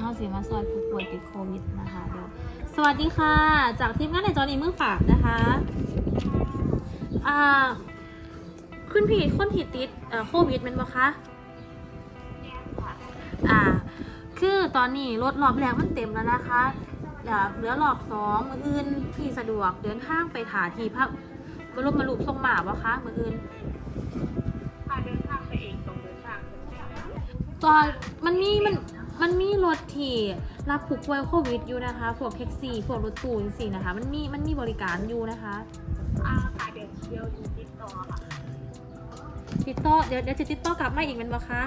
เฮาสิมาซอยผู้ป่วยติดโควิดนะคะเดี๋ยวสวัสดีค่ะ จากทีมงานในจอนี้มือฝากนะคะอ่าคุณพี่คนที่ติดเอ่อโควิดเป็นปะคะอ่า คือตอนนี้รถรอบแรกมันเต็มแล้วนะคะเหลือเหลือรอบสองมืออื่นพี่สะดวกเดินทางไปถาทีพระบรมรูปทรงหมาปะคะมืออื่นพาเดินทางไปเองตรงเดินทางเป็นแค่ตอนมันมีมัน มันมีรถที่รับผู้ป่วยโควิดอยู่นะคะพวกแท็กซี่พวกรถตู้สินะคะ มันมีมันมีบริการอยู่นะคะอาพาเดินเที่ยวอยู่ติดต่อค่ะติดต่อเดี๋ยวเดี๋ยวจะติดต่อกลับมาอีกเป็นปะคะ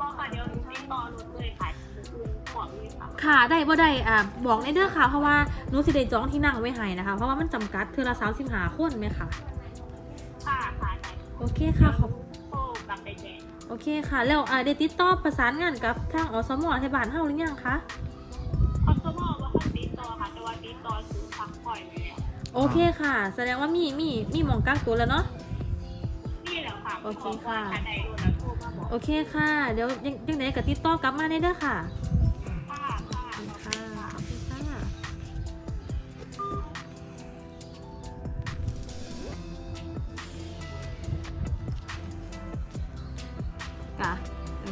ก็ค่ะเดี๋ยวหนูติดต่อรถเลยค่ะคือของเลยค่ะค่ะได้บ่ได้อ่าบอกในเด้อค่ะ เพราะว่าหนูสิได้จองที่นั่งไว้ให้นะคะ เพราะว่ามันจำกัดเทอละสามสิบหาคนไหมคะค่ะค่ะไหนโอเคค่ะขอบโอ้กลับไปแจ้ง โอเคค่ะ แล้วอ่าได้ติดต่อประสานงานกับทางอสมไทยบ้านเฮาหรือยังคะคอนโซมอลว่าเขาติดต่อค่ะแต่ว่าติดต่อซื้อพักปล่อยไปแล้วโอเคค่ะ แสดงว่ามีมีมีหมองกักตัวแล้วเนาะนี่แหละค่ะโอเคค่ะภายในรุ่นแล้วโทรมาบอกโอเคค่ะ เดี๋ยวยังยังไงก็ติดต่อกลับมาได้เด้อค่ะค่ะ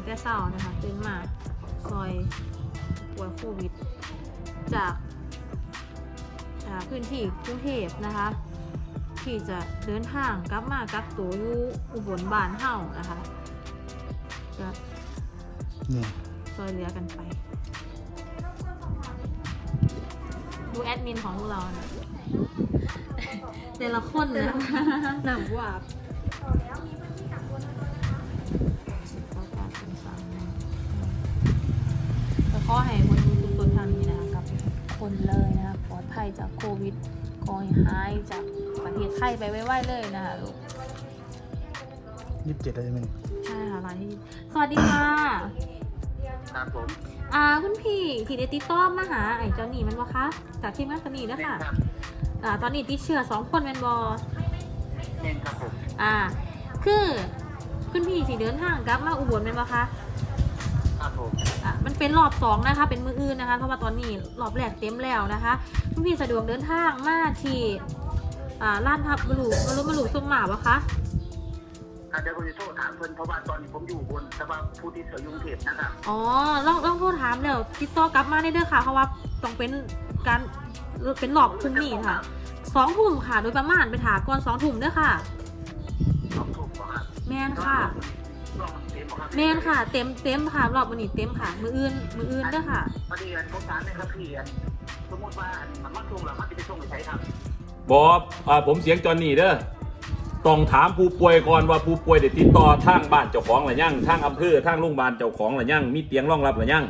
แต่เช้านะคะตื่นมาซอยป่วยโควิดจากจากพื้นที่กรุงเทพนะคะ ที่จะเดินทางกลับมากักตัวอยู่อุบลบ้านเฮานะคะจะนี่ช่วยเหลือกันไป ดูแอดมินของพวกเรานะแต่ละคนนะหนังวาบ แล้วก็ให้คนดูทุกคนทางนี้นะคะกับคนเลยนะคะปลอดภัยจากโควิดขอให้หายจากประเทศไทยไปไวๆเลยนะคะลูกยี่สิบเจ็ดอะไรมึงใช่ค่ะร้านที่สวัสดีค่ะครับผมอ่าคุณพี่ที่ได้ติดต่อมาหาไอ้เจ้าหนี่มันวะคะจากทีมงานตัวนี้นะเน่คะนครับอ่าตอนนี้ติดเชื้อสองคนแมนบอเน่นครับผมอ่า คือคุณพี่ที่เดินทางกลับมาอุบลแมนบอคะ ครับผมอะมันเป็นรอบสองนะคะ เป็นมืออื่นนะคะ เพราะว่าตอนนี้รอบแรกเต็มแล้วนะคะคุณพี่สะดวกเดินทางมาที่อ่าลาดพับบลูบลูบลูทรงหมาวะคะอะเดี๋ยวผมจะโทษถามเพื่อนเพราะว่าตอนนี้ผมอยู่บนแต่ว่าผู้ที่เสียยุงเทพนะครับอ๋อลองลองโทรถามแล้วติดต่อกลับมาได้เด้อค่ะเพราะว่าต้องเป็นการเป็นรอบทุ่มนี้ค่ะสองทุ่มค่ะ โดยประมาณไปถาก่อนสองทุ่มเด้อค่ะลองถูกป่ะครับแมนค่ะ ลองเสียป่ะครับแมนค่ะ เต็มเต็มค่ะรอบวันนี้เต็มค่ะ มืออื่น มืออื่นเด้อค่ะพอดีอันผมถามเลยครับพี่อันสมมติว่าอันมันมาส่งหรือมันจะไปส่งไปใช้ครับบอบอ่าผมเสียงจอนนี่เด้อต้องถามผู้ป่วยก่อนว่าผู้ป่วยได้ติดต่อทางบ้านเจ้าของหรือยังทางอำเภอทางโรงพยาบาลเจ้าของหรือยังมีเตียงรองรับหรือยัง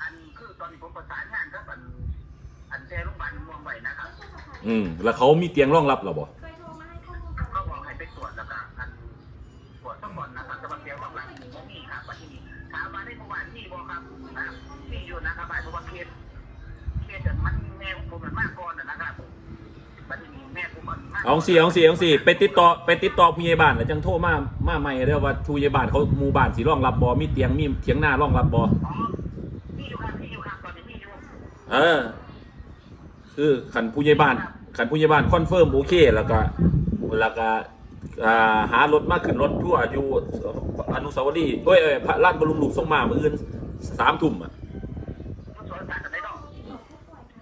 อันคือตอนนี้ผมประสานงานครับอันอันแชร์โรงพยาบาลมวงไหวนะครับ อืมแล้วเขามีเตียงรองรับหรอบ่ เอาสี่เอาสี่เอาสี่ไปติดต่อไปติดต่อผู้ใหญ่บ้านแล้วจังโทรมามาใหม่เด้อว่าผู้ใหญ่บ้านเขาหมู่บ้านสิรองรับบ่มีเตียงมีเถียงหน้ารองรับบ่อ๋อมีอยู่ครับมีอยู่ครับตอนนี้มีอยู่เออ คือขันผู้ใหญ่บ้านขันผู้ใหญ่บ้านคอนเฟิร์มโอเคแล้วก็แล้วก็อ่าหารถมาขึ้นรถทั่วอยู่อนุสาวรีย์เอ้ยเอ้ยพระลานบรมรูปทรงมามื้ออื่นสามทุ่มอะสวนสัตว์กันได้ดอก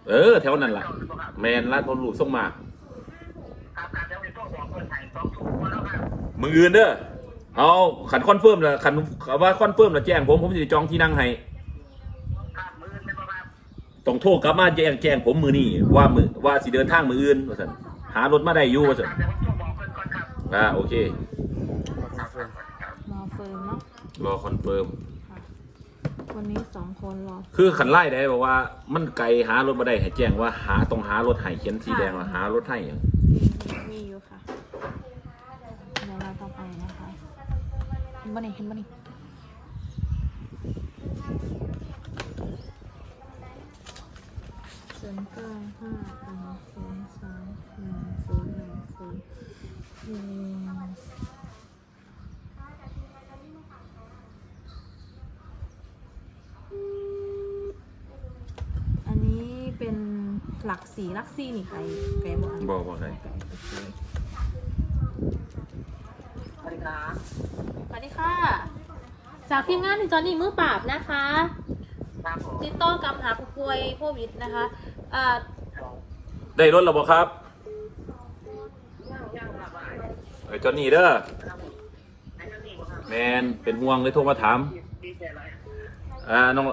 เออ แถวนั้นล่ะ แมนลานบรมรูปทรงมา ครับครับเดี๋ยวผ มก็บอกเพื่อนไทยสองถุงมาแล้วครับมืออื่นเด้อเอาขันคอนเฟิร์มแล้วขันว่าคอนเฟิร์มแล้วแจ้งผมผมจะจองที่นั่งให้ครับมือเป็นประมาณต้องโทรกลับมาแจ้งแจ้งผมมือนี่ว่ามือว่าสิเดินทางมืออื่นว่าซั่นหารถมาได้อยู่ว่าซั่นครับเดี๋ยวผมก็บอกเพื่อนก่อนครับอ่าโอเคครับครับครับรอเฟิร์มเนาะรอคอนเฟิร์มวันนี้สองคนรอคือขันไล่ได้บอกว่า มันไกลหารถมาได้ให้แจ้งว่าหาต้องหารถให้เขียนสีแดงว่าหารถให้หยังมีอยู่ค่ะ มานี่เห็นบ่นี่ศูนย์เก้าห้าสองศูนย์สามหนึ่งศูนย์หนึ่งศูนย์หนึ่งอันนี้เป็นหลักสีลักซี่นี่ใครแกบอกบอกบอกใคร สวัสดีครับ วัสดีค่ะ จากทีมงานที่จอนี่มือปราบนะคะครับผมติดต่อกำหาผู้ป่วยโควิดนะคะอ่าได้รถแล้วบอกครับย่างย่างครับบ่ายไอ้จอนนี่เด้อครับผมไอ้เจ้านี่บ่ครับแมนเป็นห่วงเลยโทรมาถามดีใจอะไรอ่าน้อง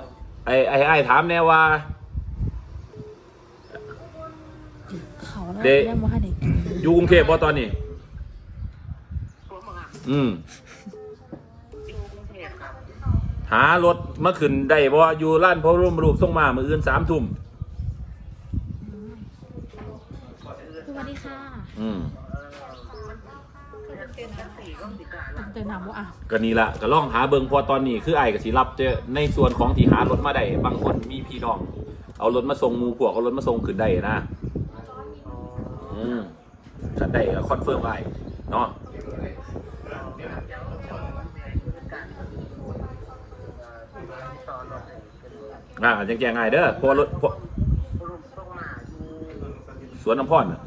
ไอ้ไอ้ไอ้ถามแน่ว่าเขาแล้วเดะยังบ่ให้ได้กินอยู่กรุงเทพบ่ตอนนี้ผมบ่ครับอืม อยู่กรุงเทพครับ หารถมาขึ้นได้บ่อยู่ร้านพระบรมรูปทรงมามื้ออื่นสามทุ่มสวัสดีค่ะอืมเป็นจังสี่ก็สิกาละเตือนหนามว่าอะก็นี่ละก็ลองหาเบิ่งเพอตอนนี้คือไอ้ก็สิรับเจอในส่วนของที่หารถมาได้บางคนมีพี่น้อง เอารถมาส่งหมู่พวกเอารถมาส่งขึ้นได้นะอืมฉันได้ก็คอนเฟิร์มไว้เนาะ ต่อรถ อ่าจังแจงง่ายเด้อเพราะว่ารถเพราะผู้รุมต้องมาอยู่สวนน้ำพรน่ะ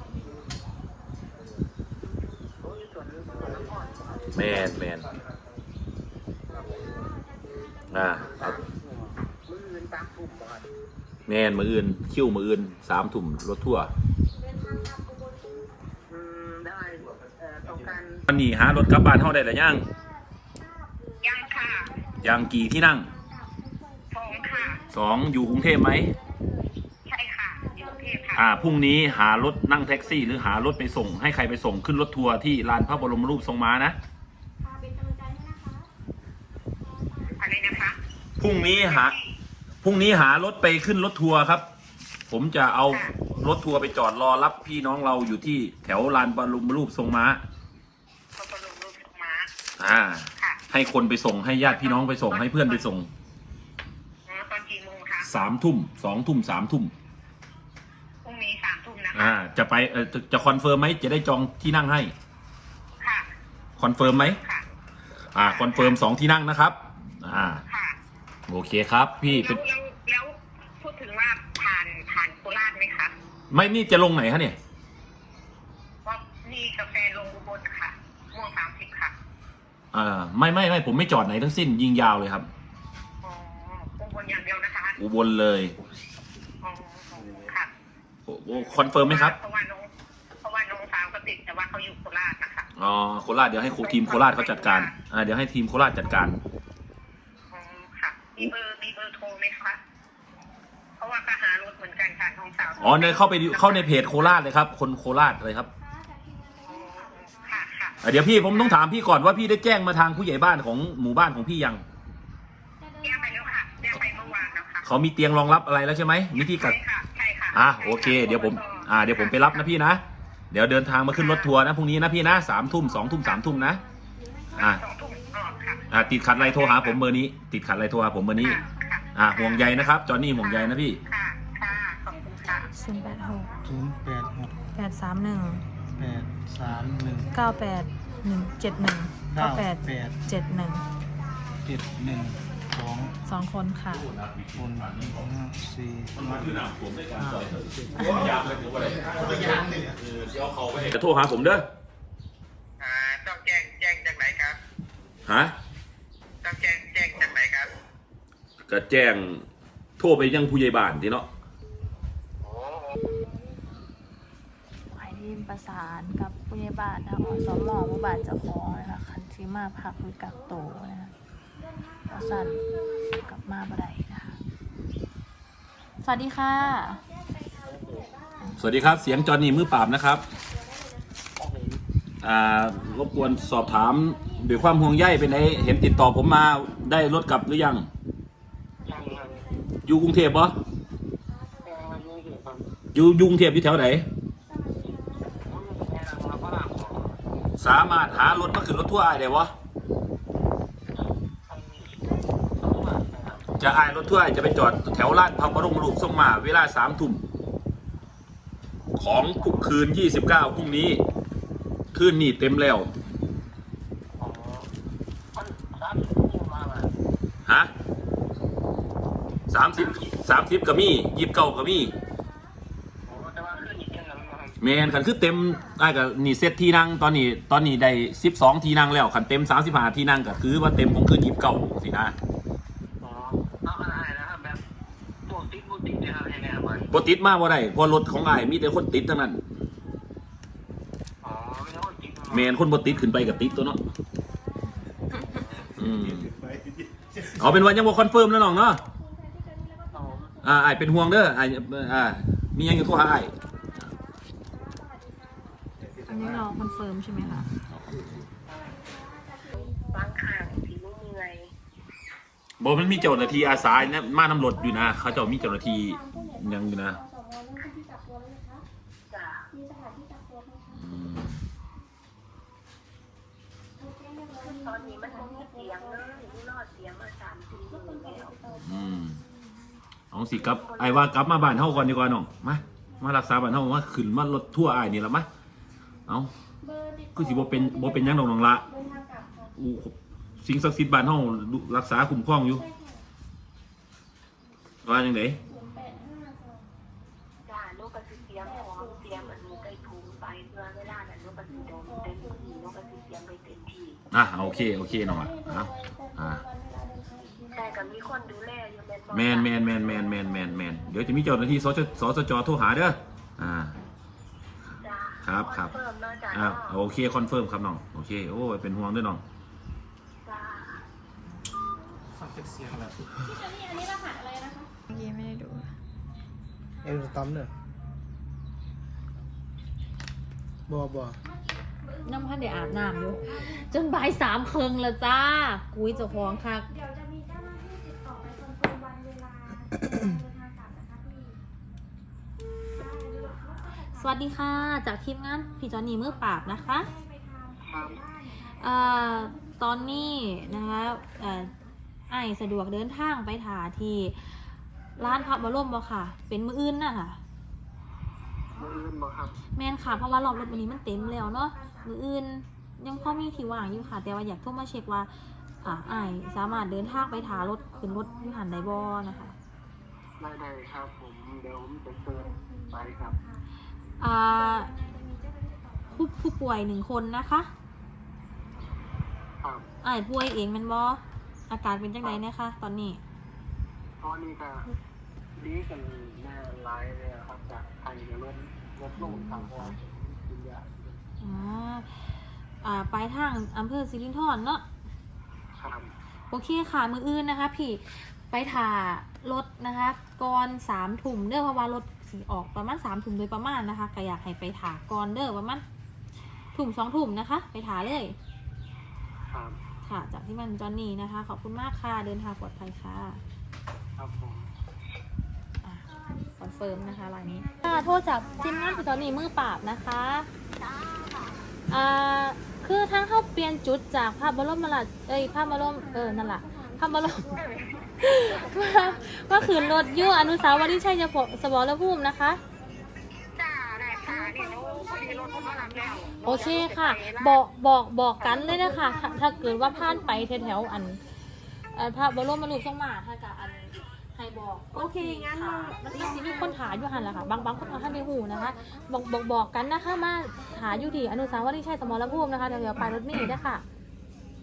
โอ้ยส่วนส่วนนครแมนแมนอ่าเอามืออื่นตามปุ่มบ่ครับแมนมืออื่น คิวมืออื่นสามทุ่มรถทั่วร์อืมได้เอ่อต้องการวันนี้หารถกลับบ้านเฮาได้หรือยังยังค่ะยังกี่ที่นั่งสองค่ะ สองอยู่กรุงเทพไหมใช่ค่ะอยู่กรุงเทพค่ะอ่าพรุ่งนี้หารถนั่งแท็กซี่ หรือหารถไปส่ง ให้ใครไปส่งขึ้นรถทัวร์ที่ลานพระบรมรูปทรงม้านะอะไรนะคะพรุ่งนี้หาพรุ่งนี้หารถไปขึ้นรถทัวร์ครับ ผมจะเอารถทัวร์ไปจอดรอรับพี่น้องเราอยู่ที่แถวลานบรมรูปทรงม้าพระบรมรูปทรงม้าอ่าค่ะให้คนไปส่งให้ญาติพี่น้องไปส่งให้เพื่อนไปส่ง อ๋อตอนกี่โมงคะ สามทุ่มสองทุ่มสามทุ่มพรุ่งนี้สามทุ่มนะคะอ่า จะไปเออจะจะคอนเฟิร์มไหมจะได้จองที่นั่งให้ค่ะคอนเฟิร์มไหมค่ะอ่าคอนเฟิร์มสองที่นั่งนะครับ อ่า ค่ะโอเคครับ พี่แล้เป็วนแล้วแล้วพูดถึงว่าผ่านผ่านโคราชไหมคะไม่นี่จะลงไหนฮะเนี่ยว่านี่กาแฟลงอุบลค่ะม่วงสามสิบค่ะ อ่าไม่ไม่ไม่ผมไม่จอดไหนทั้งสิ้นยิงยาวเลยครับ อุบลเลยอ๋อค่ะโอ้โอ้คอนเฟิร์มไหมครับ เพราะว่าน้องเพราะว่าน้องสาวก็ติดแต่ว่าเขาอยู่โคราชนะคะอ๋อโคราชเดี๋ยวให้โคทีมโคราชเขาจัดการ อ่าเดี๋ยวให้ทีมโคราชจัดการ อ๋อค่ะ มีเบอร์มีเบอร์โทรไหมคะเพราะว่าก็หารถเหมือนกันค่ะน้องสาวอ๋อเนี่ยเข้าไปดูเข้าในเพจโคราชเลยครับ คนโคราชเลยครับอ๋อค่ะค่ะ อะเดี๋ยวพี่ผมต้องถามพี่ก่อนว่าพี่ได้แจ้งมาทางผู้ใหญ่บ้านของหมู่บ้านของพี่ยัง เขามีเตียงรองรับอะไรแล้วใช่ไหมมีที่กัใช่ดค่ะใช่ค่ะอะใช่โอเคค่ะเดี๋ยวผมอ่าเดี๋ยวผมไปรับนะพี่นะ เดี๋ยวเดินทางมาขึ้นรถทัวร์นะพรุ่งนี้นะพี่นะสามทุ่มสองทุ่มสามทุ่มนะอ่าสองทุ่มออกค่ะอ่าติดขัดอะไรโทรหาผมเบอร์นี้ ติดขัดอะไรโทรหาผมเบอร์นี้ ค่ะค่ะอ่าห่วงใยนะครับ จอห์นนี่ห่วงใยนะพี่ ค่ะค่ะขอบคุณค่ะ ศูนย์แปดหกศูนย์แปดหกแปดสามหนึ่งแปดสามหนึ่งเก้าแปดหนึ่งเจ็ดหนึ่งเก้าเก้าแปดแปดเจ็ดหนึ่งเจ็ดหนึ่ง สองสองคนค่ะ คนห้าสี่จะโทรหาผมเด้ออ่าต้องแจ้งแจ้งจากไหนครับ ฮะต้องแจ้งแจ้งจากไหนครับ ก็แจ้งโทรไปยังผู้ใหญ่บ้านที่เนาะโอ้ไอ้ทีมประสานกับผู้ใหญ่บ้านนะอสมหมู่บ้านเจ้าของนะคะคันซีมาพักหรือกักโตวนะคะ ประสานกลับมาบ่ได้นะคะ สวัสดีค่ะ สวัสดีครับ เสียงจอห์นนี่มือปราบนะครับอ่ารบกวนสอบถามด้วยความห่วงใยเป็นไงเห็นติดต่อผมมาได้รถกลับหรือยัง ยังยังอยู่กรุงเทพปะเอ่อยังอยู่ครับอยู่อยู่กรุงเทพอยู่แถวไหนเราก็หลังสามารถหารถมาขึ้นรถทั่วร์ไอ้ได้วะ จะอายรถทั่วร์จะไปจอดแถวลาดพระบรมรูปทรงมา เวลาสามทุ่มของคืนยี่สิบเก้าพรุ่งนี้ คืนนี้เต็มแล้วฮะสามสิบสามสิบก็มียี่สิบเก้าก็มีอ๋อแมนคันคือเต็มไอ้กับนี่เซตที่นั่งตอนนี้ ตอนนี้ได้สิบสองที่นั่งแล้วคันเต็มสามสิบห้าที่นั่งก็คือว่าเต็มของคืนยิบเก่าสินะ บมันบ่ติดมากบ่ได้เพอรถของไอ้ายมีแต่คนติดทั้งนั้นอ๋อไม่ใช่ว่าติ๊กแมนคนบ่ติดขึ้นไปกับติดตัวเนาะอืมเอาเป็นว่ายังบ่คอนเฟิร์มแล้วน้องเนาะอ๋ออ่าไอ้ายเป็นห่วงเด้อไอ้ายอ่ามีหยังอยู่โทรหาไอ้ายอันนี้เราคอนเฟิร์มใช่ไหมคะบางข่างสีมือเหนื่อยบ่มันมีเจ้าหน้าที่อาสาเนี่ยมานำรถอยู่นะ เขาเจ้ามีเจ้าหน้าที่ห ยังอยู่นะจ้ะอืมตอนนี้มันไม่มีเสียงเลยนี่รอดเสียงมาสามสี่หมื่นแล้วอืมเอาสิกลับไอ้ว่ากลับมาบ้านเฮาก่อนดีกว่าน้องมามารักษาบ้านเฮามาขึ้นมารถทั่วร์อ้ายนี่ละมาเอาคือสิบ่เป็นบ่เป็นหยังดอกน้องละอู้สิ่งศักดิ์สิทธิ์บ้านเฮาดูรักษาคุ้มครองอยู่ว่าจังไดจ้าลูกกระ สียงของเสียงมันมีใกล้ถุงไปเพื่อเวลานั้นลูกกระสิโดนเต็มที่ลูกกระสิเสียงไปเต็มที่อะโอเคโอเคหน้องอะเอาอ่าแต่ก็มีคนดูแลอยู่แมนแมนแมนแมนแมนแมนแมนเดี๋ยวจะมีเจ้าหน้าที่สจสสจโทรหาเด้ออ่าครับครับอ่าโอเคคอนเฟิร์มครับน้องโอเคโอ้เป็นห่วงด้วยน้องจ้าฟังเป็นเสียงแล้วพี่เจนี่อันนี้รหัสอะไรนะคะเมื่อกี้ไม่ได้ดูเอลตัมเน อะบ่บ่น้ำพันเดี๋ยวอาบน้ำอยู่จนบ่ายสามครึ่งแล้วจ้า กุ้ยเจ้าของคัก เดี๋ยวจะมีเจ้าหน้าที่ติดต่อไปคอนเฟิร์มวันเวลาเดินทางกลับนะคะพี่สวัสดีค่ะ จากทีมงานพี่จอนี่มือปราบนะคะครับเอ่อตอนนี้นะคะเอ่อไอายสะดวกเดินทางไปถาที่ร้านพระบรมบ่ค่ะ เป็นมืออื่นน่ะค่ะ มืออื่นบ่ครับแมนค่ะ เพราะว่ารอบรถวันนี้มันเต็มแล้วเนาะมืออื่น ยังพอมีที่ว่างอยู่ค่ะ แต่ว่าอยากโทรมาเช็คว่าอ่าไอายสามารถเดินทางไปถารถขึ้นรถอยูหันไดบอนะคะได้ได้ครับ ผมเดี๋ยวผมจะเชิญไปครับอ่าผู้ผู้ป่วยหนึ่งคนนะคะครับไอายป่วยเองแมันบออาการเป็นจังไดนะคะตอนนี้ ตอนนี้ก็ดีกันแน่ไลน์เลยครับจากไทยจะลด ลดลงทางเพราะว่ากินยาอ่าอ่าปลายทางอำเภอสิรินธรเนาะครับโอเคค่ะ มืออื่นนะคะ พี่ไปถ่ารถนะคะก่อนสามถุ่มเด้อเพราะว่ารถสีออกประมาณสามถุ่มโดยประมาณนะคะก็อยากให้ไปถ่าก่อนเด้อประมาณถุ่มสองถุ่มนะคะ ไปถ่าเลยครับค่ะจากที่มันจอนนี่นะคะ ขอบคุณมากค่ะ เดินทางปลอดภัยค่ะ ครับผมคอนเฟิร์มนะคะรายนี้ค่ะโทษจากทีมงานพี่จอนนี่มือปราบนะคะอ่าคือทั้งเข้าเปลี่ยนจุดจากภาพบรมราชเอ้ยภาพบรมเออนั่นแหละภาพบรมก็คือรถยั่อนุสาวรีย์ชัยสมรภูมินะคะจ้าได้ค่ะนี่ลูกพอรถเขามารับแล้วโอเคค่ะ บอกบอกบอกกันเลยนะคะ ถ้าเกิดว่าผ่านไปแถวๆอันเอ่อพระบรมรูปทรงมาถ้ากัน ให้บอกโอเคงั้นมันมีสิมีคนถาอยู่หันแหละค่ะบางบางคนเขาท่านในหูนะคะ บอกบอกบอกกันนะคะมาหาอยู่ที่อนุสาวรีย์ชัยสมรภูมินะคะแถวๆปลายรถเมล์ด้วยค่ะ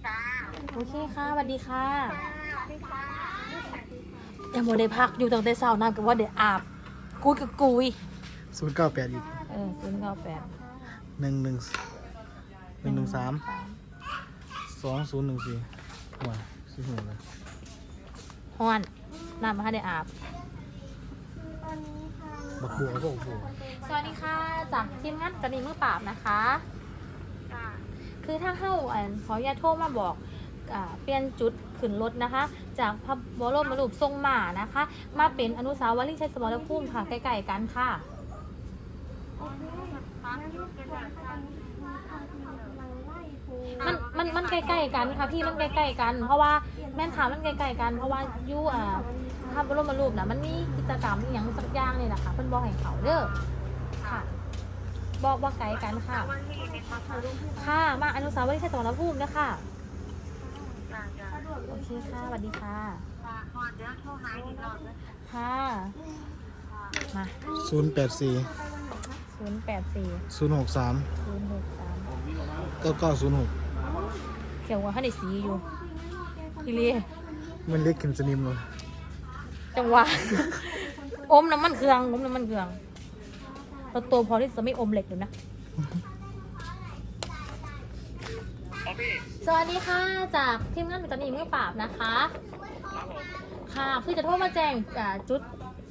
จ้าโอเคค่ะสวัสดีค่ะยังโมได้พักอยู่ตั้งแต่เช้าน้ำกับว่าเดี๋ยวอาบกุยกับกุยศูนย์เก้าแปดอีกเออคุณเก้าแปดหนึ่งหนึ่งหนึ่งหนึ่งสามสองศูนย์หนึ่งสี่หัวสี่หัวเลยฮอน น้ำมาให้ได้อาบ บักบัวก็บักบัวสวัสดีค่ะจากทีมงานกระดิ่งมือปราบนะคะจ้าคือถ้าเข้าอันขออย่าตโทรมาบอกอ่าเปลี่ยนจุดขึ้นรถนะคะ จากพระบรมรูปทรงหมานะคะ มาเป็นอนุสาวรีย์ชัยสมรภูมิค่ะใกล้ๆกันค่ะ มันมันมันใกล้ๆกันค่ะพี่มันใกล้ๆกัน เพราะว่าแม่นขามันใกล้ๆกัน เพราะว่าอยู่อ่าพ ระบรมรูปนะมันมีกิจกรรมอหย่างสักอย่างเลยนะคะเพิ่นบอกให้เขาเด้อค่ะ บอกว่าไกลกันค่ะ วันนี้มีความรู้ค่ะ มาอนุสาวรีย์ชัยสมรภูมินะคะจ้าจ้าโอเคค่ะสวัสดีค่ะจ้าพอเดี๋ยวโทรหาอีกรอบนะค่ะ มาศูนย์แปดสี่ศศูนย์แปดสี่ศูนย์หกสามศูนย์หกสามเก้าเก้าศูนย์หกเขียวว่าให้ได้สีอยู่ทีเรียมันเล็กขึ้นสนิมเลย จังหวะ อมน้ำมันเครื่องอมน้ำมันเครื่องเราโตพอที่จะไม่อมเหล็กอยู่นะ สวัสดีค่ะ จากทีมงานปัตตานีมือปราบนะคะ ค่ะคือจะโทรมาแจ้งอ่าจุด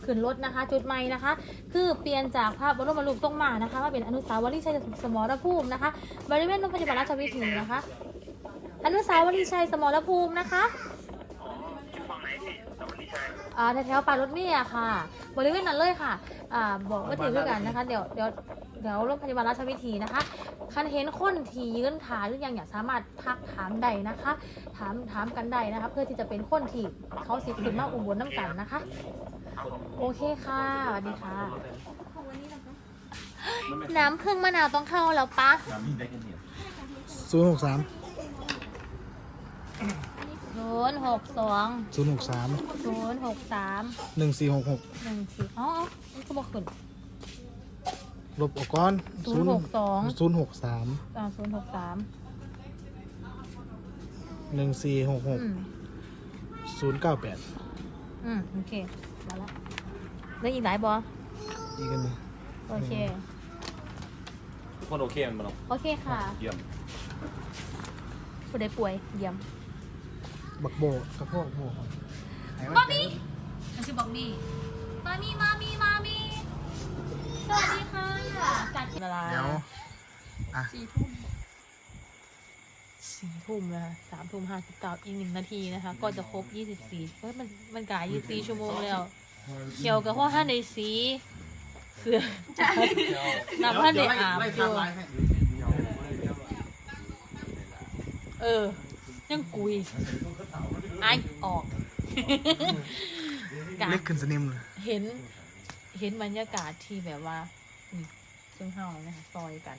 ขึ้นรถนะคะ จุดใหม่นะคะ คือเปลี่ยนจากภาพบรมรูปตรงมานะคะมาเป็นอนุสาวรีย์ชัยสมรภูมินะคะบริเวณโรงพยาบาลราชวิถีนะคะ อนุสาวรีย์ชัยสมรภูมินะคะ อ่าแถวๆปลายรถเมล์อะค่ะ บริเวณนั้นเลยค่ะอ่าบอกว่าถึงด้วยกันนะคะ เดี๋ยวเดี๋ยวเดี๋ยวโรงพยาบาลราชวิถีนะคะ คันเห็นคนที่ยืนถามหรือยังอยากสามารถทักถามใดนะคะ ถามถามกันใดนะคะ เพื่อที่จะเป็นคนที่เขาสิขึ้นมาอุบลน้ำกันนะคะ โอเคค่ะสวัสดีค่ะ น้ำพึ่งมะนาวต้องเข้าแล้วปะ ศูนย์หกสาม ศูนย์หกสองศูนย์หกสามศูนย์หกสามหนึ่งสี่หกหกหนึ่งสี่อ๋อมันก็บอกขึ้นลบออกก่อนศูนย์หกสองศูนย์หกสามอ่าศูนย์หกสามหนึ่งสี่หกหกอืมศูนย์เก้าแปดอืมโอเคมาละแล้วอีกหลายบออีกอันหนึงโอเคทุกคนโอเคมันบ่โอเคค่ะ เยี่ยมผู้ใดป่วยเยี่ยม บักโบกระโพกโบกไหนวะมามีมันชื่อบอกนี่มามีมามีมามีสวัสดีค่ะจากกินอะไรเดี๋ยวอะสี่ทุ่มสี่ทุ่มนะคะสามทุ่มห้าสิบเก้าอีกหนึ่งนาทีนะคะ ก็จะครบยี่สิบสี่เฮ้ยมันมันกลายยี่สิบสี่ชั่วโมงแล้ว เกี่ยวกับว่าห้าในสีเสือน้ำผ้าในอาบอยู่เออ ยังกุย ไอายออกกะเล็กขึ้นสนิมเลยเห็น เห็นบรรยากาศที่แบบว่านี่ซึ่งเฮานะคะซอยกัน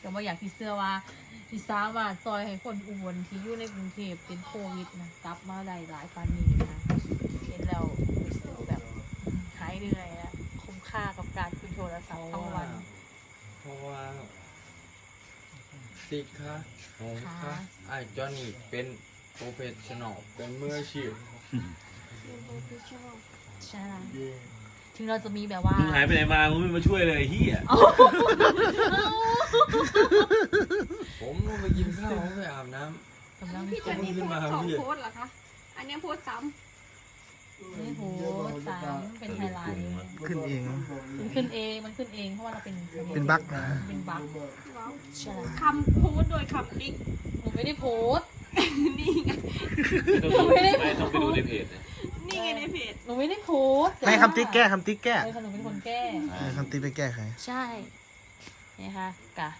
แต่ว่าอยากที่เสื้อว่าที่สามารถซอยให้คนอุบลที่อยู่ในกรุงเทพเป็นโควิดนะกลับมาได้หลายปานนี้นะเห็นแล้วรู้สึกแบบหายเหนื่อยอะคุ้มค่ากับการคุยโทรศัพท์ทั้งวันเพราะว่าติ๊กค่ะผมค่ะค่ะไอ้จอห์นนี่เป็น โปรเฟชชั่นอลเป็นมืออาชีพใช่ถึงเราจะมีแบบว่ามึงหายไปไหนมามึงไม่มาช่วยเลยเฮียผมลงไปกินข้าวผมไปอาบน้กำลังพี่มีเจนนี่โพสต์สองโพสต์เหรอคะ อันเนี้ยโพสต์ซ้ไม่โหสามเป็นไฮไลท์ขึ้นเอง มันขึ้นเองมันขึ้นเองเพราะว่าเราเป็นเป็นบั๊กนะ เป็นบั๊กำว้าวใช่คำโพสต์โดยคำนิกหนูไม่ได้โพสต์ นี่ไง ไม่ต้องไปดูในเพจนะนี่ไงในเพจหนูไม่ได้โพสต์ไม่คำติ๊กแก้คำติ๊กแก้ใช่ค่ะหนูเป็นคนแก้เออคำติ๊กไปแก้ไขใช่นี่ค่ะกะ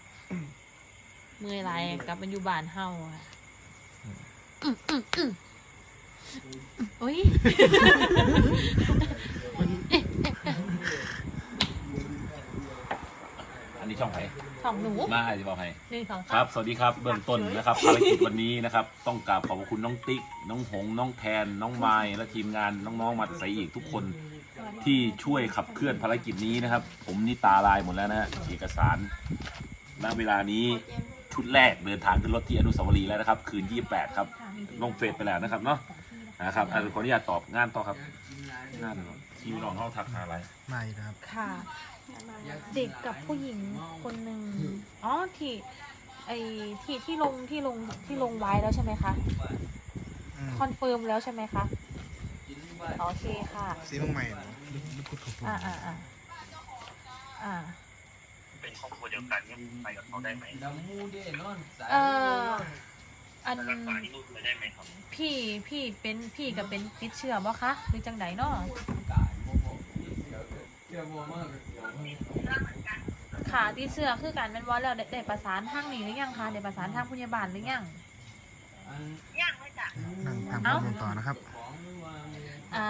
เมื่อยไรกลับมันอยู่บ้านเฮาค่ะอืมอืมอืมโอ้ยอันนี้ช่องไหน ของหนูมาให้จะบอกให้ หนึ่งสองคสารัม บ สวัสดีครับ เบื้องต้นนะครับภารกิจวันนี้นะครับ ต้องกราบขอบพระคุณน้องติ๊ก น้องหง น้องแทน น้องไมล์และทีมงานน้องๆมาใส่อีกทุกคนที่ช่วยขับเคลื่อนภารกิจนี้นะครับ ผมนี่ตาลายหมดแล้วนะฮะเอกสาร ณ เวลานี้ชุดแรกเดินทางขึ้นรถที่อนุสาวรีย์แล้วนะครับ คืน 28 ครับ ลงเฟซไปแล้วนะครับเนาะ นะครับอะขออนุญาตตอบงานต่อครับ งานที่น้องเขาทักหาอะไรมาอีกนะครับ ค่ะ เด็กกับผู้หญิงคนหนึ่งอ๋อที่ไอที่ที่ลงที่ลงที่ลงไว้แล้วใช่ไหมคะอืมคอนเฟิร์มแล้วใช่ไหมคะโอเคค่ะสีมังใหม่เหรอลูกคุดถูกอ่าอ่าอ่าอ่าเป็นครอบครัวเดียวกันเนี่ยไปกับเขาได้ไหมำดำมูเด้นอนสายเอ่ออันรักษาที่นู่นไปได้ไหมครับพี่พี่เป็นพี่กับเป็นติดเชื้อบ่คะหรือจังไดเนาะกายโมโห เกี่ยวบัวมากเกี่ยวมากค่ะติดเชื้อคือการเป็นว่าแล้วได้ได้ประสานทางนี้หรือยังคะได้ประสานทางพยาบาลหรือยัง อันย่างเลยจ้ะ นั่งตามข้อมูลต่อนะครับ ของหรือว่าอ่า